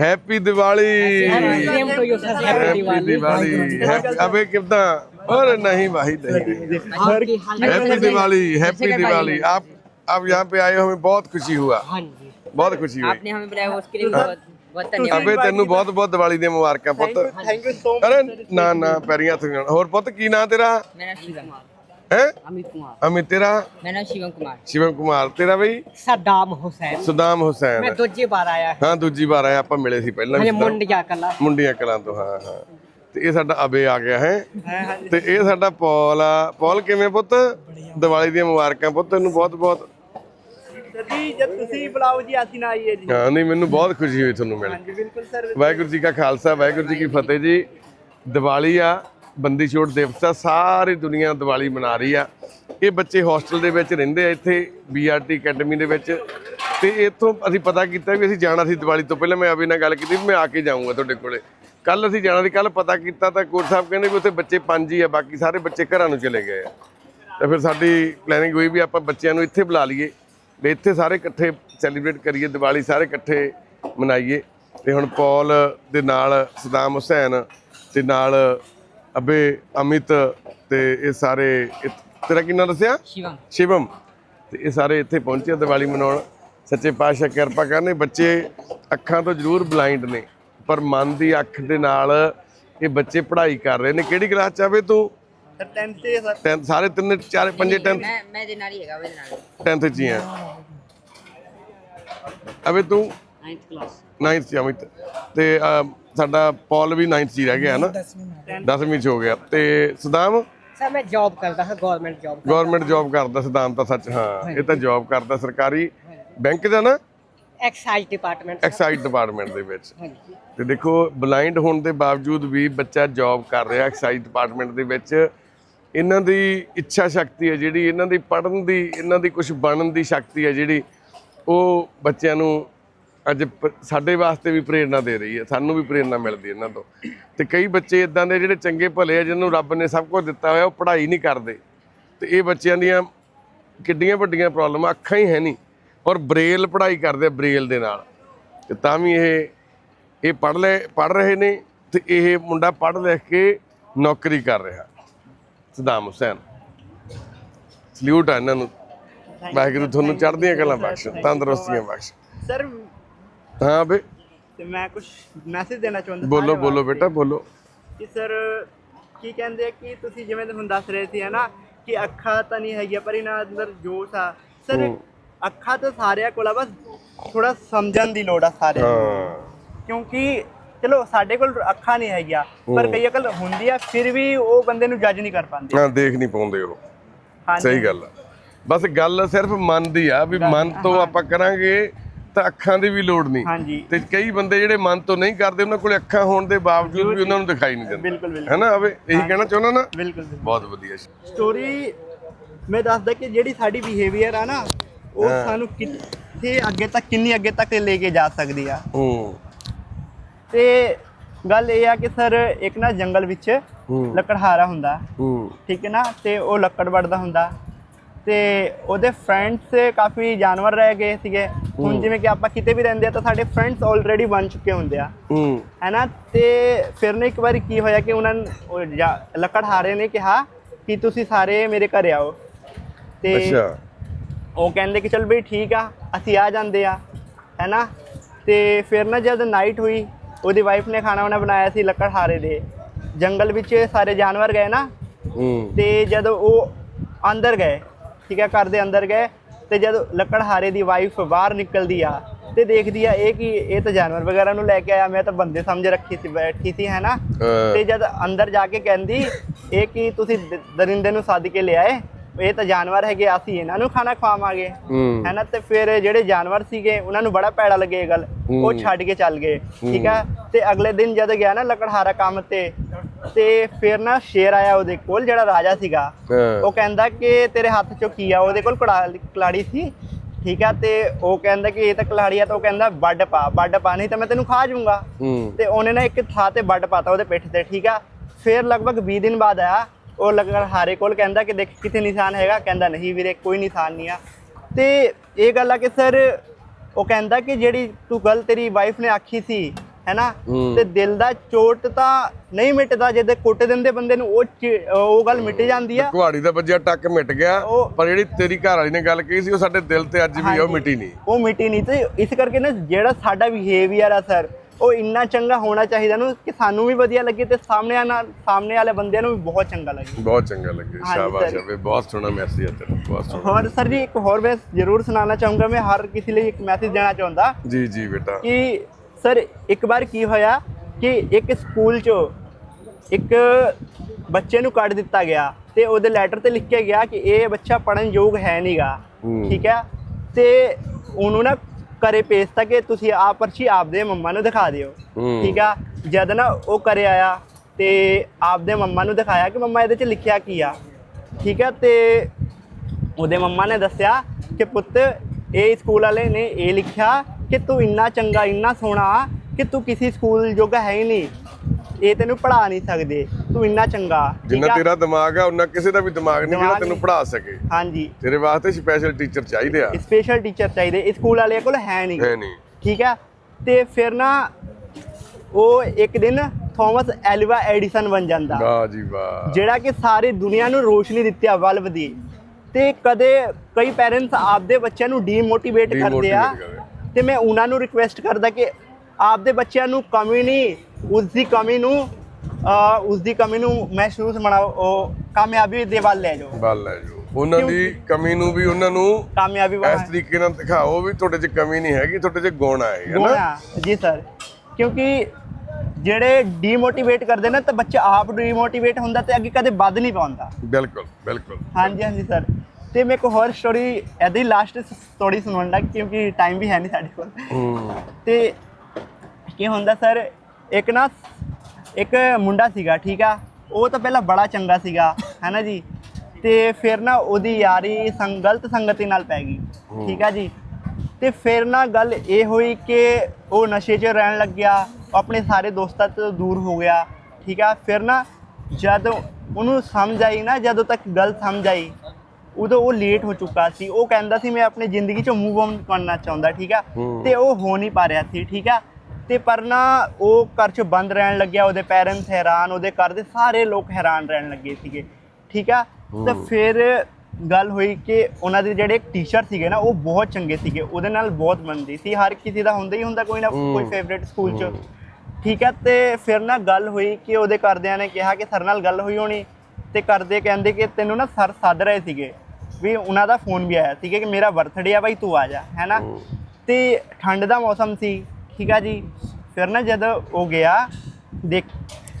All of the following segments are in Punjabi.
happy Diwali same to you sir happy happy Diwali Diwali अबे कितना और नहीं भाई नहीं आपकी हैप्पी दिवाली हैप्पी दिवाली आप आप यहाँ पे आए हो हमें बहुत खुशी हुआ हाँ जी बहुत खुशी हुई आपने हमें बुलाया उसके लिए बहुत बहुत धन्यवाद ਅਬੇ ਤੈਨੂੰ ਬਹੁਤ ਬਹੁਤ ਦੀਵਾਲੀ ਦੀਆਂ ਮੁਬਾਰਕਾਂ ਪੁੱਤ ਥੈਂਕ ਯੂ ਸੋ ਅਰੇ ਨਾ ਨਾ ਪੈਰੀਆਂ ਹੱਥ ਨਾਲ ਹੋਰ ਪੁੱਤ ਕੀ ਨਾਂ ਤੇਰਾ मेरा शिवम ਹੈ अमित कुमार ਅਮਿਤ ਤੇਰਾ मेरा शिवम कुमार ਸ਼ਿਵਮ ਕੁਮਾਰ ਤੇਰਾ ਬਈ सद्दाम हुसैन ਸੁਦਾਮ मैं ਹੁਸੈਨ दूजी बार आया ਹਾਂ ਦੂਜੀ ਵਾਰ ਆਇਆ ਆਪਾਂ ਮਿਲੇ ਸੀ ਪਹਿਲਾਂ ਵੀ मैंने ਸੁਦਾਮ। मुंडिया कला ਮੁੰਡੀਆਂ ਕਲਾਂ ਤੋਂ ਹਾਂ ਹਾਂ ਤੇ ਇਹ ਸਾਡਾ ਅਬੇ ਆ ਗਿਆ ਹੈ ਤੇ ਇਹ ਸਾਡਾ ਪੌਲ ਆ ਪੌਲ ਕਿਵੇਂ ਪੁੱਤ ਦੀਵਾਲੀ ਦੀਆਂ ਮੁਬਾਰਕਾਂ ਪੁੱਤ ਤੈਨੂੰ ਬਹੁਤ ਬਹੁਤ ਸਰ ਜੀ ਜਦ ਤੁਸੀਂ ਬੁਲਾਓ ਜੀ ਅਸੀਂ ਨਾ ਆਈਏ ਜੀ ਹਾਂ ਨਹੀਂ ਮੈਨੂੰ ਬਹੁਤ ਖੁਸ਼ੀ ਹੋਈ ਤੁਹਾਨੂੰ ਮਿਲ ਕੇ ਹਾਂਜੀ ਬਿਲਕੁਲ ਸਰ ਵਾਹਿਗੁਰੂ ਜੀ ਕਾ ਖਾਲਸਾ ਵਾਹਿਗੁਰੂ ਜੀ ਕੀ ਫਤਿਹ ਜੀ ਦੀਵਾਲੀ ਆ ਬੰਦੀ ਛੋੜ ਦਿਵਸ ਆ, ਸਾਰੀ ਦੁਨੀਆ ਦੀਵਾਲੀ ਮਨਾ ਰਹੀ ਆ। ਇਹ ਬੱਚੇ ਹੋਸਟਲ ਦੇ ਵਿੱਚ ਰਹਿੰਦੇ ਆ ਇੱਥੇ ਬੀਆਰਟੀ ਅਕੈਡਮੀ ਦੇ ਵਿੱਚ। ਤੇ ਇੱਥੋਂ ਅਸੀਂ ਪਤਾ ਕੀਤਾ ਵੀ ਅਸੀਂ ਜਾਣਾ ਸੀ ਦੀਵਾਲੀ ਤੋਂ ਪਹਿਲਾਂ, ਮੈਂ ਅਭੀ ਨਾਲ ਗੱਲ ਕੀਤੀ ਵੀ ਮੈਂ ਆ ਕੇ ਜਾਊਂਗਾ ਤੁਹਾਡੇ ਕੋਲੇ। ਕੱਲ ਅਸੀਂ ਜਾਣਾ ਸੀ ਕੱਲ ਪਤਾ ਕੀਤਾ ਤਾਂ ਕੋਚ ਸਾਹਿਬ ਕਹਿੰਦੇ ਵੀ ਉੱਥੇ ਬੱਚੇ ਪੰਜ ਹੀ ਆ, ਬਾਕੀ ਸਾਰੇ ਬੱਚੇ ਘਰਾਂ ਨੂੰ ਚਲੇ ਗਏ ਆ। ਤਾਂ ਫਿਰ ਸਾਡੀ ਪਲੈਨਿੰਗ ਹੋਈ ਵੀ ਆਪਾਂ ਬੱਚਿਆਂ ਨੂੰ ਇੱਥੇ ਬੁਲਾ ਲਈਏ, ਵੀ ਇੱਥੇ ਸਾਰੇ ਇਕੱਠੇ ਸੈਲੀਬ੍ਰੇਟ ਕਰੀਏ ਦੀਵਾਲੀ, ਸਾਰੇ ਇਕੱਠੇ ਮਨਾਈਏ। ਤੇ ਹੁਣ ਪੌਲ ਦੇ ਨਾਲ ਸਦਾਮ ਹੁਸੈਨ ਤੇ ਨਾਲ ਅਬੇ ਅਮਿਤ ਤੇ ਇਹ ਸਾਰੇ ਤੇਰਾ ਕੀ ਦੱਸਿਆ? ਸ਼ਿਵਮ। ਸ਼ਿਵਮ। ਤੇ ਇਹ ਸਾਰੇ ਇੱਥੇ ਪਹੁੰਚੇ ਦੀਵਾਲੀ ਮਨਾਉਣ। ਸੱਚੇ ਪਾਤਸ਼ਾਹ ਕਿਰਪਾ ਕਰਨੇ। ਬੱਚੇ ਅੱਖਾਂ ਤੋਂ ਜ਼ਰੂਰ ਬਲਾਈਂਡ ਨੇ। ਪਰ ਮਨ ਦੀ ਅੱਖ ਦੇ ਨਾਲ ਇਹ ਬੱਚੇ ਪੜ੍ਹਾਈ ਕਰ ਰਹੇ ਨੇ। ਕਿਹੜੀ ਕਲਾਸ ਚ ਆਵੇ ਤੂੰ? 10th ਤੇ ਸਰ। ਸਾਰੇ ਤਿੰਨ ਚਾਰੇ ਪੰਜੇ 10th ਮੈਂ ਮੈਂ ਦੇ ਨਾਲ ਹੀ ਹੈਗਾ ਉਹਦੇ ਨਾਲ। 10th ਚ ਹੀ ਆ। ਅਬੇ ਤੂੰ? 9th ਕਲਾਸ 9th ਚ ਅਮਿਤ। ਤੇ ਸਾਡਾ ਪੌਲ ਵੀ 9th 'ਚ ਰਹਿ ਗਿਆ ਨਾ। 10ਵੀਂ 'ਚ ਹੋ ਗਿਆ। ਤੇ ਸਦਾਮ? ਸਰ ਮੈਂ ਜੌਬ ਕਰਦਾ ਹਾਂ ਗਵਰਨਮੈਂਟ ਜੌਬ ਕਰਦਾ। ਗਵਰਨਮੈਂਟ ਜੌਬ ਕਰਦਾ ਸਦਾਮ ਤਾਂ ਸੱਚ ਹਾਂ ਇਹ ਤਾਂ ਜੌਬ ਕਰਦਾ ਸਰਕਾਰੀ। ਬੈਂਕ ਦਾ ਨਾ? ਐਕਸਾਈਜ਼ ਡਿਪਾਰਟਮੈਂਟ ਐਕਸਾਈਜ਼ ਡਿਪਾਰਟਮੈਂਟ ਦੇ ਵਿੱਚ। ਤੇ ਦੇਖੋ ਬਲਾਈਂਡ ਹੋਣ ਦੇ ਬਾਵਜੂਦ ਵੀ ਬੱਚਾ ਜੌਬ ਕਰ ਰਿਹਾ ਐਕਸਾਈਜ਼ ਡਿਪਾਰਟਮੈਂਟ ਦੇ ਵਿੱਚ ਇਹਨਾਂ ਦੀ ਇੱਛਾ ਸ਼ਕਤੀ ਹੈ ਜਿਹੜੀ ਇਹਨਾਂ ਦੀ ਪੜਨ ਦੀ ਇਹਨਾਂ ਦੀ ਕੁਝ ਬਣਨ ਦੀ ਸ਼ਕਤੀ ਹੈ ਜਿਹੜੀ ਉਹ ਬੱਚਿਆਂ ਨੂੰ ਅੱਜ ਸਾਡੇ ਵਾਸਤੇ ਵੀ ਪ੍ਰੇਰਣਾ ਦੇ ਰਹੀ ਹੈ, ਸਾਨੂੰ ਵੀ ਪ੍ਰੇਰਣਾ ਮਿਲਦੀ ਹੈ ਇਹਨਾਂ ਤੋਂ। ਤੇ ਕਈ ਬੱਚੇ ਇਦਾਂ ਦੇ ਜਿਹੜੇ ਚੰਗੇ ਭਲੇ ਆ, ਜਿਹਨੂੰ ਰੱਬ ਨੇ ਸਭ ਕੁਝ ਦਿੱਤਾ ਹੋਇਆ, ਉਹ ਪੜ੍ਹਾਈ ਨਹੀਂ ਕਰਦੇ। ਤੇ ਇਹ ਬੱਚਿਆਂ ਦੀਆਂ ਕਿੱਡੀਆਂ ਵੱਡੀਆਂ ਪ੍ਰੋਬਲਮਾਂ ਅੱਖਾਂ ਹੀ ਹੈ ਨਹੀਂ। ਔਰ ਬ੍ਰੇਲ ਪੜ੍ਹਾਈ ਕਰਦੇ ਆ ਬ੍ਰੇਲ ਦੇ ਨਾਲ। ਤੇ ਤਾਂ ਵੀ ਇਹ ਇਹ ਪੜ੍ਹ ਲੈ, ਪੜ੍ਹ ਰਹੇ ਨੇ ਤੇ ਇਹ ਮੁੰਡਾ ਪੜ੍ਹ ਲਿਖ ਕੇ ਨੌਕਰੀ ਕਰ ਰਿਹਾ। ਸਦਾਮ ਹੁਸੈਨ। ਸਲੂਟ ਆ ਇਹਨਾਂ ਨੂੰ। ਵਾਹਿਗੁਰੂ ਤੁਹਾਨੂੰ ਚੜ੍ਹਦੀਆਂ ਕਲਾਂ ਬਖਸ਼ ਤੰਦਰੁਸਤੀਆਂ ਬਖਸ਼ ਸਰ ਹਾਂ ਬੇ। ਤੇ ਮੈਂ ਕੁਝ ਮੈਸੇਜ ਦੇਣਾ ਚਾਹੁੰਦਾ ਬੋਲੋ ਬੋਲੋ ਬੇਟਾ ਬੋਲੋ। ਕਿ ਸਰ ਕੀ ਕਹਿੰਦੇ ਆ ਕਿ ਤੁਸੀਂ ਜਿਵੇਂ ਤੁਹਾਨੂੰ ਦੱਸ ਰਹੇ ਸੀ ਹਨਾ ਕਿ ਅੱਖਾਂ ਤਾਂ ਨਹੀਂ ਹੈਗੀਆਂ ਪਰ ਇਹਨਾਂ ਅੰਦਰ ਜੋਸ਼ ਆ। ਸਰ ਅੱਖਾਂ ਤਾਂ ਸਾਰਿਆਂ ਕੋਲ ਆ ਬਸ ਥੋੜਾ ਸਮਝਣ ਦੀ ਲੋੜ ਆ ਸਾਰਿਆਂ ਨੂੰ। ਹਾਂ। ਕਿਉਂਕਿ ਚਲੋ ਸਾਡੇ ਕੋਲ ਅੱਖਾਂ ਨਹੀਂ ਹੈਗੀਆਂ ਪਰ ਕਈ ਅਕਲ ਹੁੰਦੀ ਆ ਫਿਰ ਵੀ ਉਹ ਬੰਦੇ ਨੂੰ ਜੱਜ ਨਹੀਂ ਕਰ ਪਾਉਂਦੇ। ਨਾ ਦੇਖ ਨਹੀਂ ਪਾਉਂਦੇ ਉਹ। ਸਹੀ ਗੱਲ ਆ। ਬਸ ਗੱਲ ਸਿਰਫ ਮਨ ਦੀ ਆ ਵੀ ਮਨ ਤੋਂ ਆਪਾਂ ਕਰਾਂਗੇ ਤਾਂ ਅੱਖਾਂ ਦੀ ਵੀ ਲੋੜ ਨਹੀਂ। ਤੇ ਕਈ ਬੰਦੇ ਜਿਹੜੇ ਮਨ ਤੋਂ ਨਹੀਂ ਕਰਦੇ ਉਹਨਾਂ ਕੋਲ ਅੱਖਾਂ ਹੋਣ ਦੇ ਬਾਵਜੂਦ ਵੀ ਉਹਨਾਂ ਨੂੰ ਦਿਖਾਈ ਨਹੀਂ ਦਿੰਦਾ। ਬਿਲਕੁਲ ਬਿਲਕੁਲ। ਹੈਨਾ ਅਵੇ ਇਹੀ ਕਹਿਣਾ ਚਾਹੁੰਦਾ ਨਾ? ਬਿਲਕੁਲ। ਬਹੁਤ ਵਧੀਆ ਸਟੋਰੀ ਮੈਂ ਦੱਸਦਾ ਕਿ ਜਿਹੜੀ ਸਾਡੀ ਬਿਹੇਵੀਅਰ ਆ ਨਾ ਉਹ ਸਾਨੂੰ ਕਿੱਥੇ ਅੱਗੇ ਤੱਕ ਕਿੰਨੀ ਅੱਗੇ ਤੱਕ ਲੈ ਕੇ ਜਾ ਸਕਦੀ ਆ। ਹੂੰ। ਤੇ ਗੱਲ ਇਹ ਆ ਕਿ ਸਰ ਇੱਕ ਨਾ ਜੰਗਲ ਵਿੱਚ। ਲੱਕੜਹਾਰਾ ਹੁੰਦਾ। ਹੂੰ। ਠੀਕ ਹੈ ਨਾ? ਤੇ ਉਹ ਲੱਕੜ ਵੜਦਾ ਹੁੰਦਾ। ਤੇ ਉਹਦੇ ਫਰੈਂਡਸ ਕਾਫੀ ਜਾਨਵਰ ਰਹਿ ਗਏ ਸੀਗੇ। ਹੁਣ ਜਿਵੇਂ ਕਿ ਆਪਾਂ ਕਿਤੇ ਵੀ ਰਹਿੰਦੇ ਆ ਤਾਂ ਸਾਡੇ ਫਰੈਂਡਸ ਆਲਰੇਡੀ ਬਣ ਚੁੱਕੇ ਹੁੰਦੇ ਆ। ਹੂੰ। ਹੈਨਾ? ਤੇ ਫਿਰ ਨਾ ਇੱਕ ਵਾਰੀ ਕੀ ਹੋਇਆ ਕਿ ਉਹਨਾਂ ਨੇ ਉਹ ਜਾ- ਲੱਕੜਹਾਰੇ ਨੇ ਕਿਹਾ ਕਿ ਤੁਸੀਂ ਸਾਰੇ ਮੇਰੇ ਘਰ ਆਓ। ਤੇ ਅੱਛਾ। ਉਹ ਕਹਿੰਦੇ ਕਿ ਚਲ ਬਈ ਠੀਕ ਆ ਅਸੀਂ ਆ ਜਾਂਦੇ ਆ। ਹੈਨਾ? ਤੇ ਫਿਰ ਨਾ ਜਦ ਨਾਈਟ ਹੋਈ ਉਹਦੀ ਵਾਈਫ ਨੇ ਖਾਣਾ ਵਾਣਾ ਬਣਾਇਆ ਸੀ ਲੱਕੜਹਾਰੇ ਦੇ। ਜੰਗਲ ਵਿੱਚ ਸਾਰੇ ਜਾਨਵਰ ਗਏ ਨਾ। ਤੇ ਜਦ ਉਹ ਅੰਦਰ ਗਏ ਠੀਕ ਹੈ ਘਰ ਦੇ ਅੰਦਰ ਗਏ ਤੇ ਜਦ ਲੱਕੜਹਾਰੇ ਦੀ ਵਾਈਫ ਬਾਹਰ ਨਿਕਲਦੀ ਆ ਤੇ ਦੇਖਦੀ ਆ ਇਹ ਕਿ ਇਹ ਤਾਂ ਜਾਨਵਰ ਵਗੈਰਾ ਨੂੰ ਲੈ ਕੇ ਆਇਆ ਮੈਂ ਤਾਂ ਬੰਦੇ ਸਮਝ ਰੱਖੀ ਸੀ ਬੈਠੀ ਸੀ ਹੈਨਾ ਹਾਂ। ਤੇ ਜਦ ਅੰਦਰ ਜਾ ਕੇ ਕਹਿੰਦੀ ਇਹ ਕਿ ਤੁਸੀਂ ਦਰਿੰਦੇ ਨੂੰ ਸੱਦ ਕੇ ਲਿਆਏ ਇਹ ਤਾਂ ਜਾਨਵਰ ਹੈਗੇ ਅਸੀਂ ਇਹਨਾਂ ਨੂੰ ਖਾਣਾ ਖਵਾਵਾਂਗੇ। ਹੂੰ। ਹੈਨਾ ਤੇ ਫਿਰ ਜਿਹੜੇ ਜਾਨਵਰ ਸੀਗੇ ਉਹਨਾਂ ਨੂੰ ਬੜਾ ਪੈੜਾ ਲੱਗੇ ਇਹ ਗੱਲ। ਉਹ ਛੱਡ ਕੇ ਚੱਲ ਗਏ ਠੀਕ ਹੈ। ਤੇ ਅਗਲੇ ਦਿਨ ਜਦ ਗਿਆ ਨਾ ਲੱਕੜਹਾਰਾ ਕੰਮ ਤੇ ਤੇ ਫਿਰ ਨਾ ਸ਼ੇਰ ਆਇਆ ਉਹਦੇ ਕੋਲ ਜਿਹੜਾ ਰਾਜਾ ਸੀਗਾ। ਉਹ ਕਹਿੰਦਾ ਕਿ ਤੇਰੇ ਹੱਥ ਚੋਂ ਕੀ ਆ? ਉਹਦੇ ਕੋਲ ਕੁਲਾੜੀ ਸੀ ਠੀਕ ਆ? ਤੇ ਉਹ ਕਹਿੰਦਾ ਕਿ ਇਹ ਤਾਂ ਕੁਲਾੜੀ ਆ ਤਾਂ ਉਹ ਕਹਿੰਦਾ ਵੱਡ ਪਾ ਵੱਡ ਪਾ ਨਹੀਂ ਤਾਂ ਮੈਂ ਤੈਨੂੰ ਖਾ ਜਾਊਂਗਾ। ਹੂੰ। ਤੇ ਉਹਨੇ ਨਾ ਇੱਕ ਥਾਂ ਤੇ ਵੱਡ ਪਾਤਾ ਉਹਦੇ ਪਿੱਠ ਤੇ ਠੀਕ ਆ? ਫਿਰ ਲਗਭਗ 20 ਦਿਨ ਬਾਅਦ ਆਇਆ ਉਹ ਲਗਰ ਹਾਰੇ ਕੋਲ ਕਹਿੰਦਾ ਕਿ ਦੇਖ ਕਿਤੇ ਨਿਸ਼ਾਨ ਹੈਗਾ ਕਹਿੰਦਾ ਨਹੀਂ ਵੀਰੇ ਕੋਈ ਨਿਸ਼ਾਨ ਨਹੀਂ ਆ ਤੇ ਇਹ ਗੱਲ ਆ ਕਿ ਸਰ ਉਹ ਕਹਿੰਦਾ ਕਿ ਜਿਹੜੀ ਤੂੰ ਗੱਲ ਤੇਰੀ ਵਾਈਫ ਨੇ ਆਖੀ ਸੀ ਹੈਨਾ। ਤੇ ਦਿਲ ਦਾ ਚੋਟ ਤਾਂ ਨਹੀਂ ਮਿਟਦਾ ਜਦ ਕੁੱਟ ਦਿੰਦੇ ਬੰਦੇ ਨੂੰ ਉਹ ਉਹ ਗੱਲ ਮਿਟ ਜਾਂਦੀ ਆ ਕੁਹਾੜੀ ਦਾ ਵੱਜਿਆ ਟੱਕ ਮਿਟ ਗਿਆ ਪਰ ਜਿਹੜੀ ਤੇਰੀ ਘਰ ਵਾਲੀ ਨੇ ਗੱਲ ਕਹੀ ਸੀ ਉਹ ਸਾਡੇ ਦਿਲ ਤੇ ਅੱਜ ਵੀ ਉਹ। ਮਿਟੀ ਨਹੀਂ ਉਹ ਮਿਟੀ ਨਹੀਂ ਤੇ ਇਸ ਕਰਕੇ ਨਾ ਜਿਹੜਾ ਸਾਡਾ ਬਿਹੇਵੀਅਰ ਆ ਸਰ ਉਹ ਇੰਨਾ ਚੰਗਾ ਹੋਣਾ ਚਾਹੀਦਾ ਨੂੰ ਕਿ ਸਾਨੂੰ ਵੀ ਵਧੀਆ ਲੱਗੇ ਤੇ ਸਾਹਮਣੇ ਨਾਲ ਸਾਹਮਣੇ ਵਾਲੇ ਬੰਦਿਆਂ ਨੂੰ ਵੀ ਬਹੁਤ ਚੰਗਾ ਲੱਗੇ। ਬਹੁਤ ਚੰਗਾ ਲੱਗੇ। ਸ਼ਾਬਾਸ਼। ਅਬੇ ਬਹੁਤ ਸੋਹਣਾ ਮੈਸੇਜ ਹੈ ਤੇਰਾ। ਬਹੁਤ ਸੋਹਣਾ। ਹੋਰ ਸਰ ਜੀ ਇੱਕ ਹੋਰ ਮੈਂ ਜ਼ਰੂਰ ਸੁਣਾਉਣਾ ਚਾਹੂੰਗਾ। ਮੈਂ ਹਰ ਕਿਸੇ ਲਈ ਇੱਕ ਮੈਸੇਜ ਦੇਣਾ ਚਾਹੁੰਦਾ ਜੀ ਜੀ ਬੇਟਾ। ਕਿ ਸਰ ਇੱਕ ਵਾਰ ਕੀ ਹੋਇਆ ਕਿ ਇੱਕ ਸਕੂਲ 'ਚੋਂ ਇੱਕ ਬੱਚੇ ਨੂੰ ਕੱਢ ਦਿੱਤਾ ਗਿਆ ਤੇ ਉਹਦੇ ਲੈਟਰ ਤੇ ਲਿਖ ਕੇ ਗਿਆ ਕਿ ਇਹ ਬੱਚਾ ਪੜਨ ਯੋਗ ਹੈ ਨਹੀਂਗਾ। ਠੀਕ ਹੈ? ਤੇ ਉਹਨੂੰ ਨਾ ਘਰੇ ਭੇਜਤਾ ਕਿ ਤੁਸੀਂ ਆਹ ਪਰਚੀ ਆਪਦੇ ਮੰਮਾ ਨੂੰ ਦਿਖਾ ਦਿਓ। ਠੀਕ ਆ? ਜਦ ਨਾ ਉਹ ਘਰੇ ਆਇਆ ਤੇ ਆਪਦੇ ਮੰਮਾ ਨੂੰ ਦਿਖਾਇਆ ਕਿ ਮੰਮਾ ਇਹਦੇ 'ਚ ਲਿਖਿਆ ਕੀ ਆ। ਠੀਕ ਹੈ ਤੇ ਉਹਦੇ ਮੰਮਾ ਨੇ ਦੱਸਿਆ ਕਿ ਪੁੱਤ ਇਹ ਸਕੂਲ ਵਾਲੇ ਨੇ ਇਹ ਲਿਖਿਆ ਕਿ ਤੂੰ ਇੰਨਾ ਚੰਗਾ ਇੰਨਾ ਸੋਹਣਾ ਕਿ ਤੂੰ ਕਿਸੇ ਸਕੂਲ ਜੋਗਾ ਹੈ ਹੀ ਨਹੀਂ। ਇਹ ਤੈਨੂੰ ਪੜ੍ਹਾ ਨਹੀਂ ਸਕਦੇ। ਤੂੰ ਇੰਨਾ ਚੰਗਾ। ਜਿੰਨਾ ਆ? ਤੇਰਾ ਦਿਮਾਗ ਆ ਉਹਨਾਂ ਕਿਸੇ ਦਾ ਵੀ ਦਿਮਾਗ ਨਹੀਂ ਜਿਹੜਾ ਤੈਨੂੰ। ਪੜ੍ਹਾ ਸਕੇ। ਹਾਂਜੀ। ਤੇਰੇ ਵਾਸਤੇ ਸਪੈਸ਼ਲ ਟੀਚਰ ਚਾਹੀਦੇ ਆ। ਸਪੈਸ਼ਲ ਟੀਚਰ ਚਾਹੀਦੇ। ਇਸ ਸਕੂਲ ਵਾਲੇ ਕੋਲ ਹੈ ਨਹੀਂ। ਹੈ ਨਹੀਂ। ਠੀਕ ਹੈ ਤੇ ਫਿਰ ਨਾ ਉਹ ਇੱਕ ਦਿਨ ਥਾਮਸ ਐਲਵਾ ਐਡੀਸਨ ਬਣ ਜਾਂਦਾ। ਵਾਹ ਜੀ ਵਾਹ। ਜਿਹੜਾ ਕਿ ਸਾਰੀ ਦੁਨੀਆ ਨੂੰ ਰੋਸ਼ਨੀ ਦਿੱਤੀ ਆ ਬਲਬ ਦੀ। ਤੇ ਕਦੇ ਕਈ ਪੈਰੈਂਟਸ ਆਪਦੇ ਬੱਚਿਆਂ ਨੂੰ ਡੀਮੋਟੀਵੇਟ ਕਰਦੇ ਆ। ਤੇ ਮੈਂ ਉਹਨਾਂ ਨੂੰ ਰਿਕੁਐਸਟ ਕਰਦਾ ਕਿ ਆਪਦੇ ਬੱਚਿਆਂ ਨੂੰ ਕਮੀ ਨਹੀਂ ਉਸ ਦੀ ਕਮੀ ਨੂੰ ਉਸ ਦੀ ਕਮੀ ਨੂੰ ਮਹਿਸੂਸ ਉਹ ਕਾਮਯਾਬੀ ਦੇ ਵੱਲ ਲੈ ਜਾਓ। ਬੱਲ ਹੈ ਜੋ ਉਹਨਾਂ ਦੀ ਕਮੀ ਨੂੰ ਵੀ ਉਹਨਾਂ ਨੂੰ ਕਾਮਯਾਬੀ ਇਸ ਤਰੀਕੇ ਨਾਲ ਦਿਖਾਓ ਵੀ ਤੁਹਾਡੇ 'ਚ ਕਮੀ ਨਹੀਂ ਹੈਗੀ ਤੁਹਾਡੇ 'ਚ ਗੁਣ ਆਏ ਹੈ ਨਾ? ਜੀ ਸਰ। ਕਿਉਂਕਿ ਜਿਹੜੇ ਡੀਮੋਟੀਵੇਟ ਕਰਦੇ ਨੇ ਤਾਂ ਬੱਚਾ ਆਪ ਡੀਮੋਟੀਵੇਟ ਹੁੰਦਾ ਤੇ ਅੱਗੇ ਕਦੇ ਵੱਧ ਨਹੀਂ ਪਾਉਂਦਾ। ਬਿਲਕੁਲ ਬਿਲਕੁਲ। ਹਾਂਜੀ ਹਾਂਜੀ ਸਰ। ਤੇ ਮੇਰੇ ਕੋ ਹੋਰ ਸਟੋਰੀ ਇਹਦੀ ਲਾਸਟ ਸਟੋਰੀ ਸੁਣਾਉਣਾ ਕਿਉਂਕਿ ਟਾਈਮ ਵੀ ਹੈ ਨਹੀਂ ਸਾਡੇ ਕੋਲ। ਤੇ ਕੀ ਹੁੰਦਾ ਸਰ ਇੱਕ ਨਾ ਇੱਕ ਮੁੰਡਾ ਸੀਗਾ ਠੀਕ ਆ? ਉਹ ਤਾਂ ਪਹਿਲਾਂ ਬੜਾ ਚੰਗਾ ਸੀਗਾ ਹੈਨਾ ਜੀ? ਤੇ ਫਿਰ ਨਾ ਉਹਦੀ ਯਾਰੀ ਸੰਗ ਗਲਤ ਸੰਗਤੀ ਨਾਲ ਪੈ ਗਈ ਠੀਕ ਆ ਜੀ? ਤੇ ਫਿਰ ਨਾ ਗੱਲ ਇਹ ਹੋਈ ਕਿ ਉਹ ਨਸ਼ੇ 'ਚ ਰਹਿਣ ਲੱਗਿਆ ਆਪਣੇ ਸਾਰੇ ਦੋਸਤਾਂ ਤੋਂ ਦੂਰ ਹੋ ਗਿਆ ਠੀਕ ਆ? ਫਿਰ ਨਾ ਜਦ ਉਹਨੂੰ ਸਮਝ ਆਈ ਨਾ ਜਦੋਂ ਤੱਕ ਗੱਲ ਸਮਝ ਆਈ ਉਦੋਂ ਉਹ ਲੇਟ ਹੋ ਚੁੱਕਾ ਸੀ। ਉਹ ਕਹਿੰਦਾ ਸੀ ਮੈਂ ਆਪਣੀ ਜ਼ਿੰਦਗੀ 'ਚੋਂ ਮੂਵ ਆਨ ਕਰਨਾ ਚਾਹੁੰਦਾ ਠੀਕ ਆ। ਤੇ ਉਹ ਹੋ ਨਹੀਂ ਪਾ ਰਿਹਾ ਸੀ ਠੀਕ ਆ? ਤੇ ਪਰ ਨਾ ਉਹ ਘਰ 'ਚ ਬੰਦ ਰਹਿਣ ਲੱਗਿਆ ਉਹਦੇ ਪੈਰੈਂਟਸ ਹੈਰਾਨ ਉਹਦੇ ਘਰ ਦੇ ਸਾਰੇ ਲੋਕ ਹੈਰਾਨ ਰਹਿਣ ਲੱਗੇ ਸੀਗੇ ਠੀਕ ਆ? ਤਾਂ ਫਿਰ ਗੱਲ ਹੋਈ ਕਿ ਉਹਨਾਂ ਦੇ ਜਿਹੜੇ ਟੀਚਰ ਸੀਗੇ ਨਾ ਉਹ ਬਹੁਤ ਚੰਗੇ ਸੀਗੇ ਉਹਦੇ ਨਾਲ ਬਹੁਤ ਬਣਦੀ ਸੀ ਹਰ ਕਿਸੇ ਦਾ ਹੁੰਦਾ ਹੀ ਹੁੰਦਾ ਕੋਈ ਨਾ ਕੋਈ ਫੇਵਰੇਟ ਸਕੂਲ 'ਚ ਠੀਕ ਹੈ ਤੇ ਫਿਰ ਨਾ ਗੱਲ ਹੋਈ ਕਿ ਉਹਦੇ ਘਰਦਿਆਂ ਨੇ ਕਿਹਾ ਕਿ ਸਰ ਨਾਲ ਗੱਲ ਹੋਈ ਹੋਣੀ ਤੇ ਕਰਦੇ ਕਹਿੰਦੇ ਕਿ ਤੈਨੂੰ ਨਾ ਸਰ ਸੱਦ ਰਹੇ ਸੀਗੇ ਵੀ ਉਹਨਾਂ ਦਾ ਫੋਨ ਵੀ ਆਇਆ ਸੀਗਾ ਕਿ ਮੇਰਾ ਬਰਥਡੇ ਆ ਬਾਈ ਤੂੰ ਆ ਜਾ ਹੈਨਾ ਤੇ ਠੰਡ ਦਾ ਮੌਸਮ ਸੀ ਠੀਕ ਆ ਜੀ। ਫਿਰ ਨਾ ਜਦ ਉਹ ਗਿਆ ਦੇਖ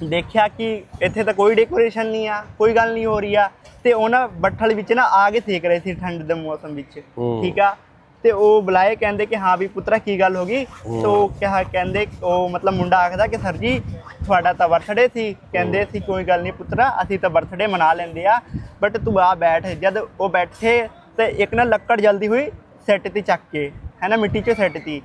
ਦੇਖਿਆ ਕਿ ਇੱਥੇ ਤਾਂ ਕੋਈ ਡੈਕੋਰੇਸ਼ਨ ਨਹੀਂ ਆ ਕੋਈ ਗੱਲ ਨਹੀਂ ਹੋ ਰਹੀ ਆ। ਤੇ ਉਹਨਾਂ ਬੱਠਲ ਵਿੱਚ ਨਾ ਆਗ ਸੇਕ ਰਹੇ ਸੀ ਠੰਡ ਦੇ ਮੌਸਮ ਵਿੱਚ। ਠੀਕ ਆ? ਤੇ ਉਹ ਬੁਲਾਏ ਕਹਿੰਦੇ ਕਿ ਹਾਂ ਵੀ ਪੁੱਤਰਾ ਕੀ ਗੱਲ ਹੋ ਗਈ? ਤੋ ਕਿਹਾ ਕਹਿੰਦੇ ਉਹ ਮਤਲਬ ਮੁੰਡਾ ਆਖਦਾ ਕਿ ਸਰ ਜੀ ਤੁਹਾਡਾ ਤਾਂ ਬਰਥਡੇ ਸੀ। ਕਹਿੰਦੇ ਸੀ ਕੋਈ ਗੱਲ ਨਹੀਂ ਪੁੱਤਰਾ ਅਸੀਂ ਤਾਂ ਬਰਥਡੇ ਮਨਾ ਲੈਂਦੇ ਆ। ਬਟ ਤੂੰ ਆ ਬੈਠ। ਜਦ ਉਹ ਬੈਠੇ ਤੇ ਇੱਕ ਨਾ ਲੱਕੜ ਜਲਦੀ ਹੋਈ ਸੈੱਟ ਤੇ ਚੱਕ ਕੇ। ਹੈ ਨਾ ਮਿੱਟੀ 'ਚ ਸੈੱਟ ਤੀ।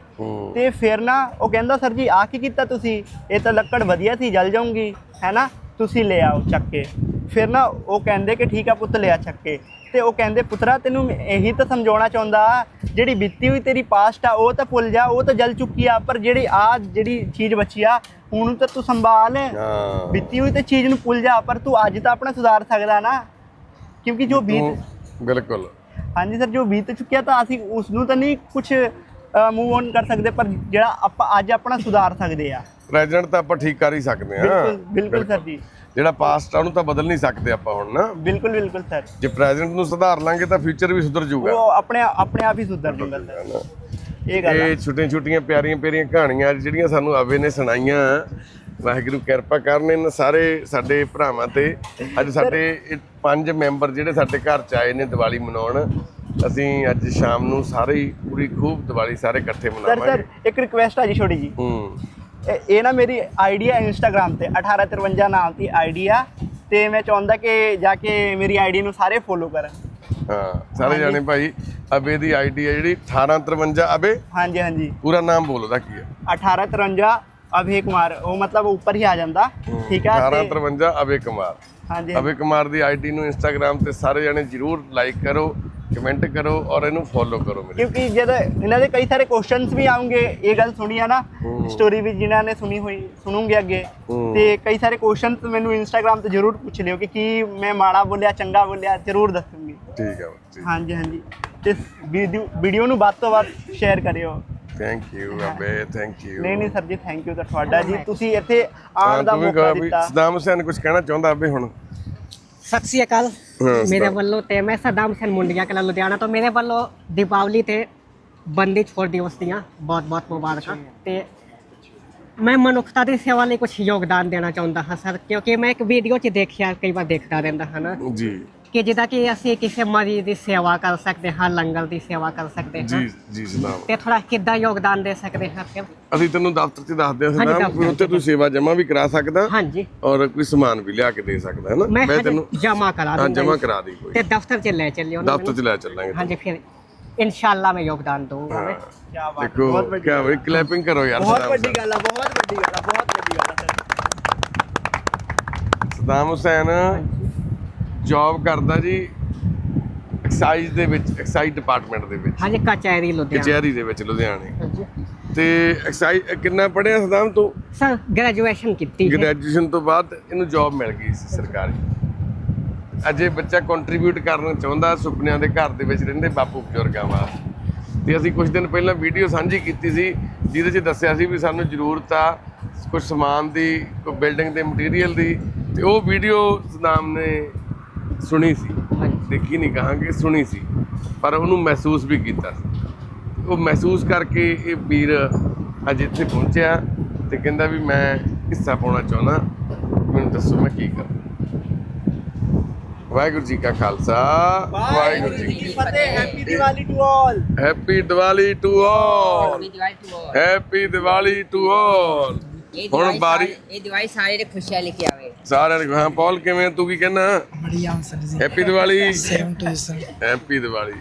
ਫਿਰ ਨਾ ਉਹ ਕਹਿੰਦਾ ਸਰ ਜੀ ਆ ਕੀ ਕੀਤਾ ਤੁਸੀਂ? ਇਹ ਤਾਂ ਲੱਕੜ ਵਧੀਆ ਸੀ ਜਲ ਜਾਊਂਗੀ ਹੈ ਨਾ? ਤੁਸੀਂ ਲੈ ਆਓ ਚੱਕ। ਕੇ ਫਿਰ ਨਾ ਉਹ ਕਹਿੰਦੇ ਕਿ ਠੀਕ ਆ ਪੁੱਤ ਲਿਆ ਚੱਕ। ਕੇ ਤੇ ਉਹ ਕਹਿੰਦੇ ਪੁੱਤਰਾ ਤੈਨੂੰ ਇਹੀ ਤਾਂ ਸਮਝਾਉਣਾ ਚਾਹੁੰਦਾ ਜਿਹੜੀ ਬੀਤੀ ਹੋਈ ਤੇਰੀ ਪਾਸਟ ਆ ਉਹ ਤਾਂ ਭੁੱਲ ਜਾ ਉਹ ਤਾਂ ਜਲ ਚੁੱਕੀ ਆ ਪਰ ਜਿਹੜੀ ਆ ਜਿਹੜੀ ਚੀਜ਼ ਬਚੀ ਆ ਹੁਣ ਤਾਂ ਤੂੰ ਸੰਭਾਲ। ਬੀਤੀ ਹੋਈ ਤੇ ਚੀਜ਼ ਨੂੰ ਭੁੱਲ ਜਾ ਪਰ ਤੂੰ ਅੱਜ ਤਾਂ ਆਪਣਾ ਸੁਧਾਰ ਸਕਦਾ ਨਾ। ਕਿਉਂਕਿ ਜੋ ਬੀਤ ਬਿਲਕੁਲ। ਹਾਂਜੀ ਸਰ ਜੋ ਬੀਤ ਚੁੱਕਿਆ ਤਾਂ ਅਸੀਂ ਉਸ ਨੂੰ ਤਾਂ ਨਹੀਂ ਕੁਝ ਮੂਵ ਔਨ ਕਰ ਸਕਦੇ ਪਰ ਜਿਹੜਾ ਆਪਾਂ ਅੱਜ ਆਪਣਾ ਸੁਧਾਰ ਸਕਦੇ ਆ। ਪ੍ਰੈਜ਼ੈਂਟ ਤਾਂ ਆਪਾਂ ਠੀਕ ਕਰ ਹੀ ਸਕਦੇ ਹਾਂ ਬਿਲਕੁਲ ਬਿਲਕੁਲ ਸਰ ਜੀ। ਜਿਹੜਾ ਪਾਸਟ ਆ ਉਹਨੂੰ ਤਾਂ ਬਦਲ ਨਹੀਂ ਸਕਦੇ ਆਪਾਂ ਹੁਣ ਨਾ। ਬਿਲਕੁਲ ਬਿਲਕੁਲ ਸਰ। ਜੇ ਪ੍ਰੈਜ਼ੈਂਟ ਨੂੰ ਸੁਧਾਰ ਲਾਂਗੇ ਤਾਂ ਫਿਊਚਰ ਵੀ ਸੁਧਰ ਜਾਊਗਾ ਉਹ ਆਪਣੇ ਆਪਣੇ ਆਪ ਹੀ ਸੁਧਰ ਜੂਗਾ ਸਰ। ਇਹ ਗੱਲ ਆ। ਇਹ ਛੋਟੀਆਂ ਛੋਟੀਆਂ ਪਿਆਰੀਆਂ ਪਿਆਰੀਆਂ ਕਹਾਣੀਆਂ ਜਿਹੜੀਆਂ ਸਾਨੂੰ ਆਵੇ ਨੇ ਸੁਣਾਈਆਂ। ਵਾਹਿਗੁਰੂ ਕਿਰਪਾ ਕਰਨ ਇਹਨਾਂ ਸਾਰੇ ਸਾਡੇ ਭਰਾਵਾਂ ਤੇ। ਅੱਜ ਸਾਡੇ ਪੰਜ ਮੈਂਬਰ ਜਿਹੜੇ ਸਾਡੇ ਘਰ ਚ ਆਏ ਨੇ ਦੀਵਾਲੀ ਮਨਾਉਣ ਅਸੀਂ ਅੱਜ ਸ਼ਾਮ ਨੂੰ ਸਾਰੇ ਹੀ ਪੂਰੀ ਖੂਬ ਦੀਵਾਲੀ ਸਾਰੇ ਇਕੱਠੇ ਸਰ ਮਨਾਵਾਂਗੇ। ਸਰ ਇੱਕ ਰਿਕੁਐਸਟ ਆ ਜੀ ਛੋਟੀ ਜੀ। ਹੂੰ। ਇਹ- ਇਹ ਨਾ ਮੇਰੀ ਆਈਡੀ ਇੰਸਟਾਗ੍ਰam ਤੇ 1853 ਨਾਮ ਦੀ ਆਈਡੀ ਆ ਤੇ ਮੈਂ ਚਾਹੁੰਦਾ ਕਿ ਜਾ ਕੇ ਮੇਰੀ ਆਈਡੀ ਨੂੰ ਸਾਰੇ ਫੋਲੋ ਕਰਨ। ਹਾਂ ਸਾਰੇ ਜਾਣੇ ਭਾਈ ਅਬੇ ਦੀ ਆਈਡੀ ਹੈ ਜਿਹੜੀ 1853 ਅਬੇ? ਹਾਂਜੀ ਹਾਂਜੀ। ਪੂਰਾ ਨਾਮ ਬੋਲੋ ਦਾ ਕੀ ਹੈ? 1853 ਅਭੇ ਕੁਮਾਰ ਉਹ ਮਤਲਬ ਉੱਪਰ ਹੀ ਆ ਜਾਂਦਾ। ਠੀਕ ਆ ਤੇ 1853 ਅਬੇ ਕੁਮਾਰ। ਹਾਂਜੀ। ਅਭੇ ਕੁਮਾਰ ਦੀ ਆਈਡੀ ਨੂੰ ਇੰਸਟਾਗ੍ਰam ਤੇ ਸਾਰੇ ਜਣੇ ਜਰੂਰ ਲਾਈਕ ਕਰੋ ਕਮੈਂਟ ਕਰੋ ਔਰ ਇਹਨੂੰ ਫੋਲੋ ਕਰੋ ਮੇਰੇ ਕਿਉਂਕਿ ਜਦ ਇਹਨਾਂ ਦੇ ਕਈ ਸਾਰੇ ਕੁਐਸਚਨਸ ਵੀ ਆਉਂਗੇ ਇਹ ਗੱਲ ਸੁਣੀ ਆ ਨਾ ਸਟੋਰੀ ਵੀ ਜਿਨ੍ਹਾਂ ਨੇ ਸੁਣੀ ਹੋਈ ਸੁਣੂਗੇ ਅੱਗੇ। ਤੇ ਕਈ ਸਾਰੇ ਕੁਐਸਚਨਸ ਮੈਨੂੰ ਇੰਸਟਾਗ੍ਰam ਤੇ ਜ਼ਰੂਰ ਪੁੱਛ ਲਿਓ ਕਿ ਕੀ ਮੈਂ ਮਾੜਾ ਬੋਲਿਆ ਚੰਗਾ ਬੋਲਿਆ ਜ਼ਰੂਰ ਦੱਸੂਗੀ। ਠੀਕ ਹੈ ਹਾਂਜੀ ਹਾਂਜੀ। ਤੇ ਵੀਡੀਓ ਵੀਡੀਓ ਨੂੰ ਵੱਧ ਤੋਂ ਵੱਧ ਸ਼ੇਅਰ ਕਰਿਓ। Thank you Abhay thank you ਨਹੀਂ ਨਹੀਂ ਸਰ ਜੀ ਥੈਂਕ ਯੂ ਤਾਂ ਤੁਹਾਡਾ ਜੀ। ਤੁਸੀਂ ਇੱਥੇ ਆਉਣ ਦਾ ਮੌਕਾ ਦਿੱਤਾ। ਸਦਾਮ ਹੁਸੈਨ ਕੁਝ ਕਹਿਣਾ ਚਾਹੁੰਦਾ ਅਬੇ ਹੁਣ? ਸਤਿ ਸ੍ਰੀ ਅਕਾਲ। ਮੇਰੇ ਵੱਲੋਂ ਤੇ ਮੈਂ ਸਦਾਮ ਹੁਸੈਨ ਮੁੰਡੀਆਂ ਕਲਾ ਲੁਧਿਆਣਾ ਤੋਂ ਮੇਰੇ ਵੱਲੋਂ ਦੀਪਾਵਲੀ ਤੇ ਬੰਦੀ ਛੋੜ ਦਿਵਸ ਦੀਆਂ ਬਹੁਤ ਬਹੁਤ ਮੁਬਾਰਕਾਂ ਤੇ ਮੈਂ ਮਨੁੱਖਤਾ ਦੀ ਸੇਵਾ ਲਈ ਕੁਝ ਯੋਗਦਾਨ ਦੇਣਾ ਚਾਹੁੰਦਾ ਹਾਂ ਸਰ ਕਿਉਂਕਿ ਮੈਂ ਇੱਕ ਵੀਡੀਓ 'ਚ ਦੇਖਿਆ ਕਈ ਵਾਰ ਦੇਖਦਾ ਰਹਿੰਦਾ ਹਾਂ ਨਾ। ਜੀ। ਕਿ ਜਿੱਦਾਂ ਕਿ ਅਸੀਂ ਕਿਸੇ ਮਰੀਜ਼ ਦੀ ਸੇਵਾ ਕਰ ਸਕਦੇ ਹਾਂ ਲੰਗਰ ਦੀ ਸੇਵਾ ਕਰ ਸਕਦੇ ਹਾਂ। ਜੀ ਜੀ ਸਦਾਮ ਤੇ ਥੋੜਾ ਕਿੱਦਾਂ ਯੋਗਦਾਨ ਦੇ ਸਕਦੇ ਹਾਂ ਫਿਰ? ਅਸੀਂ ਤੈਨੂੰ ਦਫ਼ਤਰ 'ਚ ਦੱਸਦੇ ਹਾਂ ਦਫ਼ਤਰ ਵੀ ਉੱਥੇ ਤੂੰ ਸੇਵਾ ਜਮਾ ਵੀ ਕਰਾ ਸਕਦਾ ਹਾਂਜੀ। ਔਰ ਕੋਈ ਸਮਾਨ ਵੀ ਲਿਆ ਕੇ ਦੇ ਸਕਦਾ ਹੈ ਨਾ? ਮੈਂ ਤੈਨੂੰ ਜਮਾ ਕਰਾ ਹਾਂ ਦੂੰਗਾ ਜਮਾ ਕਰਾ ਦੀ ਕੋਈ। ਤੇ ਦਫ਼ਤਰ 'ਚ ਲੈ ਚੱਲਿਓ ਨਾ ਦਫ਼ਤਰ 'ਚ ਲੈ ਚੱਲਾਂਗੇ ਹਾਂਜੀ ਫਿਰ ਇਨਸ਼ਾਅੱਲਾ ਮੈਂ ਯੋਗਦਾਨ ਦਊਂਗਾ ਮੈਂ। ਕੀ ਬਾਤ ਹੈ, ਦੇਖੋ ਬਹੁਤ ਵੱਡੀ ਕਿਆ ਬਈ ਕਲੈਪਿੰਗ ਕਰੋ ਯਾਰ ਬਹੁਤ ਵੱਡੀ ਗੱਲ ਆ ਬਹੁਤ ਵੱਡੀ ਗੱਲ ਆ ਬਹੁਤ ਵੱਡੀ ਗੱਲ ਆ। ਸਰ ਸਦਾਮ ਹੁਸੈਨ ਜੌਬ ਕਰਦਾ ਜੀ ਐਕਸਾਈਜ਼ ਦੇ ਵਿੱਚ ਐਕਸਾਈਜ਼ ਡਿਪਾਰਟਮੈਂਟ ਦੇ ਵਿੱਚ। ਹਾਂਜੀ ਕਚਹਿਰੀ ਲੁਧਿਆਣਾ। ਕਚਹਿਰੀ ਦੇ ਵਿੱਚ ਲੁਧਿਆਣੇ। ਹਾਂਜੀ। ਤੇ ਐਕਸਾਈਜ਼ ਕਿੰਨਾ ਪੜਿਆ ਸਦਾਮ ਤੋਂ? ਸਰ ਗ੍ਰੈਜੂਏਸ਼ਨ ਕੀਤੀ ਹੈ। ਗ੍ਰੈਜੂਏਸ਼ਨ ਤੋਂ ਬਾਅਦ ਇਹਨੂੰ ਜੌਬ ਮਿਲ ਗਈ ਸੀ ਸਰਕਾਰੀ। ਅਜੇ ਬੱਚਾ ਕੰਟਰੀਬਿਊਟ ਕਰਨਾ ਚਾਹੁੰਦਾ ਸੁਪਨਿਆਂ ਦੇ ਘਰ ਦੇ ਵਿੱਚ ਰਹਿੰਦੇ ਬਾਪੂ ਬਜ਼ੁਰਗਾਂ ਵਾਸਤੇ। ਤੇ ਅਸੀਂ ਕੁਝ ਦਿਨ ਪਹਿਲਾਂ ਵੀਡੀਓ ਸਾਂਝੀ ਕੀਤੀ ਸੀ ਜਿਹਦੇ 'ਚ ਦੱਸਿਆ ਸੀ ਵੀ ਸਾਨੂੰ ਜ਼ਰੂਰਤ ਆ ਕੁਝ ਸਮਾਨ ਦੀ ਕੋਈ ਬਿਲਡਿੰਗ ਦੇ ਮਟੀਰੀਅਲ ਦੀ। ਤੇ ਉਹ ਵੀਡੀਓ ਸਦਾਮ ਨੇ ਸੁਣੀ ਸੀ। ਦੇਖੀ ਨਹੀਂ ਕਹਾਂਗੇ ਸੁਣੀ ਸੀ। ਪਰ ਉਹਨੂੰ ਮਹਿਸੂਸ ਵੀ ਕੀਤਾ। ਉਹ ਮਹਿਸੂਸ ਕਰਕੇ ਇਹ ਵੀਰ ਅੱਜ ਇੱਥੇ ਪਹੁੰਚਿਆ ਤੇ ਕਹਿੰਦਾ ਵੀ ਮੈਂ ਹਿੱਸਾ ਪਾਉਣਾ ਚਾਹੁੰਦਾ। ਮੈਨੂੰ ਦੱਸੋ ਮੈਂ ਕੀ ਕਰਾਂ। ਵਾਹਿਗੁਰੂ ਜੀ ਕਾ ਖਾਲਸਾ। ਵਾਹਿਗੁਰੂ ਜੀ ਕੀ ਫਤਿਹ। Happy Diwali to all happy Diwali to all happy Diwali to all ਹੁਣ ਬਾਰੀ ਇਹ ਦਿਵਾਲੀ ਸਾਰੇ ਦੇ ਖੁਸ਼ੀਆਂ ਲੈ ਕੇ ਆਵੇ। ਸਾਰਿਆਂ ਨੂੰ ਹਾਂ ਪੌਲ ਕਿਵੇਂ ਤੂੰ ਕੀ ਕਹਿਣਾ? ਬੜੀ ਆਨਸਰ ਜੀ happy Diwali. Same to sir happy Diwali.